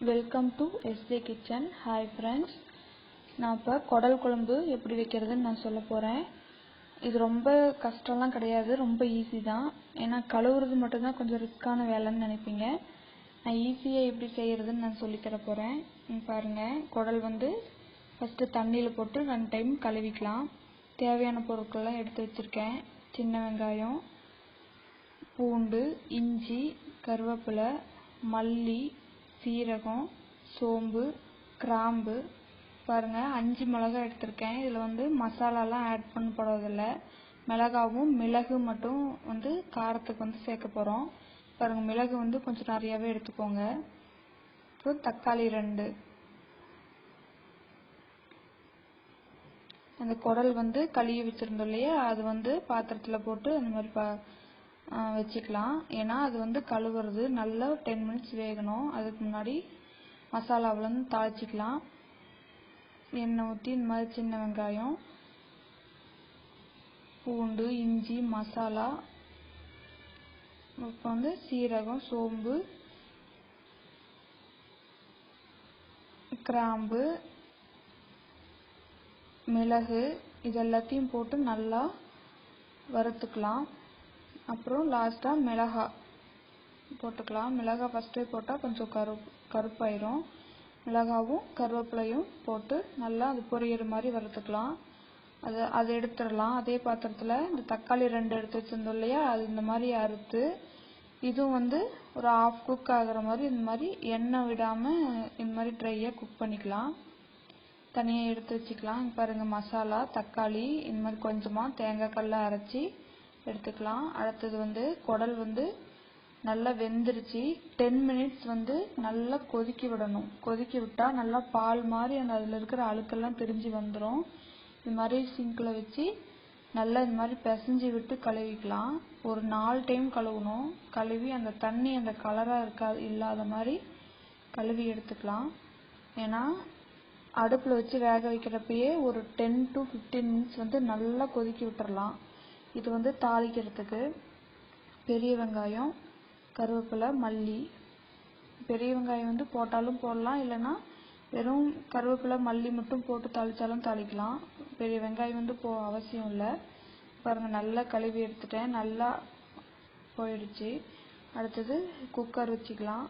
Welcome to SJ kitchen hi friends நான் இப்போ குடல் குழம்பு எப்படி வைக்கிறதுன்னு நான் சொல்ல போகிறேன் இது ரொம்ப கஷ்டம்லாம் கிடையாது ரொம்ப ஈஸி தான். ஏன்னா கழுவுறது மட்டும்தான் கொஞ்சம் ரிஸ்க்கான வேலைன்னு நினைப்பீங்க. நான் ஈஸியாக எப்படி செய்கிறதுன்னு நான் சொல்லித்தர போகிறேன் பாருங்கள் குடல் வந்து ஃபஸ்ட்டு தண்ணியில் போட்டு ரெண்டு டைம் கழுவிக்கலாம். தேவையான பொருட்கள்லாம் எடுத்து வச்சுருக்கேன். சின்ன வெங்காயம் பூண்டு இஞ்சி கருவேப்பிலை மல்லி சீரகம் சோம்பு கிராம்பு. பாருங்கள் அஞ்சு மிளகா எடுத்திருக்கேன். இதில் வந்து மசாலாலாம் ஆட் பண்ண போகிறதில்ல மிளகாவும் மிளகு மட்டும் வந்து காரத்துக்கு வந்து சேர்க்க போகிறோம் பாருங்கள் மிளகு வந்து கொஞ்சம் நிறையாவே எடுத்துக்கோங்க. அப்புறம் தக்காளி ரெண்டு. அந்த குடல் வந்து கழுவி வச்சுருந்தோம் இல்லையா? அது வந்து பாத்திரத்தில் போட்டு அந்த மாதிரி பா வச்சுக்கலாம். ஏன்னா அது வந்து கழுவுறது. நல்லா டென் மினிட்ஸ் வேகணும். அதுக்கு முன்னாடி மசாலாவில் தாளிச்சிக்கலாம். எண்ணெய் ஊற்றி இந்த மாதிரி சின்ன வெங்காயம் பூண்டு இஞ்சி மசாலா இப்போ வந்து சீரகம் சோம்பு கிராம்பு மிளகு இது எல்லாத்தையும் போட்டு நல்லா வறுத்துக்கலாம். அப்புறம் லாஸ்ட்டாக மிளகா போட்டுக்கலாம். மிளகா ஃபஸ்ட்டே போட்டால் கொஞ்சம் கரு கருப்பாயிரும். மிளகாவும் கருவேப்பிலையும் போட்டு நல்லா அது பொரியிற மாதிரி வறுத்துக்கலாம். அது அதை எடுத்துடலாம். அதே பாத்திரத்தில் இந்த தக்காளி ரெண்டு எடுத்து வச்சுருந்தோம் இல்லையா? அது இந்த மாதிரி அறுத்து இதுவும் வந்து ஒரு ஆஃப் குக் ஆகிற மாதிரி இந்த மாதிரி எண்ணெய் விடாமல் இந்த மாதிரி ட்ரையாக குக் பண்ணிக்கலாம். தனியாக எடுத்து வச்சுக்கலாம். பாருங்கள் மசாலா தக்காளி இந்த மாதிரி கொஞ்சமாக தேங்காய் கல்லை அரைச்சி எடுத்துக்கலாம். அடுத்தது வந்து குடல் வந்து நல்லா வெந்துருச்சு. டென் மினிட்ஸ் வந்து நல்லா கொதிக்க விடணும். கொதிக்க விட்டால் நல்லா பால் மாதிரி அந்த அதில் இருக்கிற அழுக்கெல்லாம் பிரிஞ்சு வந்துடும் இது மாதிரி சிங்கில் வச்சு நல்லா இந்த மாதிரி பிசைஞ்சு விட்டு கழுவிக்கலாம். ஒரு நாலு டைம் கழுவணும். கழுவி அந்த தண்ணி அந்த கலராக இருக்கா இல்லாத மாதிரி கழுவி எடுத்துக்கலாம். ஏன்னா அடுப்பில் வச்சு வேக வைக்கிறப்பயே ஒரு டென் டு ஃபிஃப்டீன் மினிட்ஸ் வந்து நல்லா கொதிக்க விட்டுறலாம். இது வந்து தாளிக்கிறதுக்கு பெரிய வெங்காயம் கருவேப்பிலை மல்லி. பெரிய வெங்காயம் வந்து போட்டாலும் போடலாம் இல்லைன்னா வெறும் கருவேப்பிலை மல்லி மட்டும் போட்டு தாளித்தாலும் தாளிக்கலாம். பெரிய வெங்காயம் வந்து போ அவசியம் இல்லை. பாருங்கள் நல்லா கழுவி எடுத்துட்டேன். நல்லா போயிடுச்சு. அடுத்தது குக்கர் வச்சுக்கலாம்.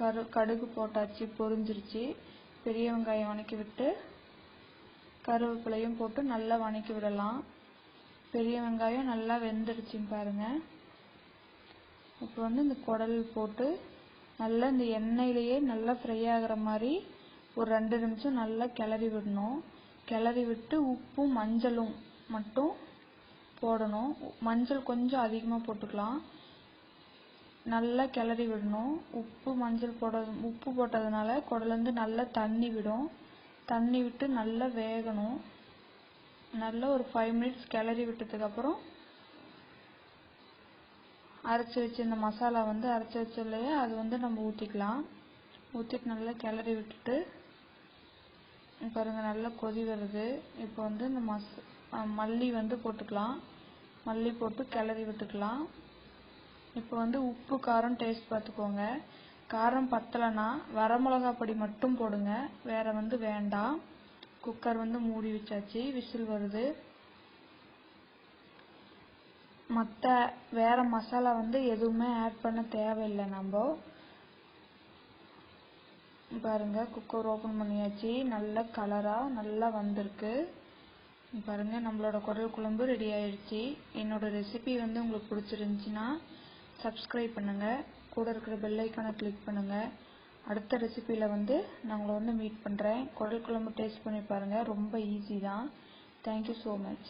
கரு கடுகு போட்டாச்சு பொரிஞ்சிருச்சு. பெரிய வெங்காயம் வணக்கி விட்டு கருவேப்பிலையும் போட்டு நல்லா வணக்கி விடலாம். பெரிய வெங்காயம் நல்லா வெந்துடுச்சுன்னு பாருங்கள் இப்போ வந்து இந்த குடல் போட்டு நல்லா இந்த எண்ணெயிலேயே நல்லா ஃப்ரை ஆகிற மாதிரி ஒரு ரெண்டு நிமிஷம் நல்லா கிளறி விடணும். கிளறி விட்டு உப்பும் மஞ்சளும் மட்டும் போடணும். மஞ்சள் கொஞ்சம் அதிகமாக போட்டுக்கலாம். நல்லா கிளறி விடணும். உப்பு மஞ்சள் போட உப்பு போட்டதுனால குடலேருந்து நல்லா தண்ணி விடும். தண்ணி விட்டு நல்லா வேகணும். நல்லா ஒரு ஃபைவ் மினிட்ஸ் கிளறி விட்டதுக்கப்புறம் அரைச்சி வச்சிருந்த மசாலா வந்து அரைச்சி வச்சு இல்லையா அது வந்து நம்ம ஊற்றிக்கலாம் ஊற்றிட்டு நல்லா கிளறி விட்டுட்டு பாருங்கள் நல்லா கொதி வருது. இப்போ வந்து இந்த மஸ் மல்லி வந்து போட்டுக்கலாம். மல்லி போட்டு கிளறி விட்டுக்கலாம். இப்போ வந்து உப்பு காரம் டேஸ்ட் பார்த்துக்கோங்க. காரம் பத்தலைன்னா வரமிளகா பொடி மட்டும் போடுங்க. வேறு வந்து வேண்டாம். குக்கர் வந்து மூடி வச்சாச்சு விசில் வருது. மற்ற வேறு மசாலா வந்து எதுவுமே ஆட் பண்ண தேவையில்லை நம்ம. பாருங்கள் குக்கர் ஓப்பன் பண்ணியாச்சு. நல்ல கலராக நல்லா வந்திருக்கு. பாருங்கள் நம்மளோட குரல் குழம்பு ரெடி ஆயிடுச்சு. என்னோட ரெசிபி வந்து உங்களுக்கு பிடிச்சிருந்துச்சின்னா சப்ஸ்கிரைப் பண்ணுங்கள் கூட இருக்கிற பெல் ஐக்கானை கிளிக் பண்ணுங்கள் அடுத்த ரெசிபியில் வந்து நான் உங்களை வந்து மீட் பண்ணுறேன் குடல் குழம்பு டேஸ்ட் பண்ணி பாருங்கள் ரொம்ப ஈஸி தான். Thank you so much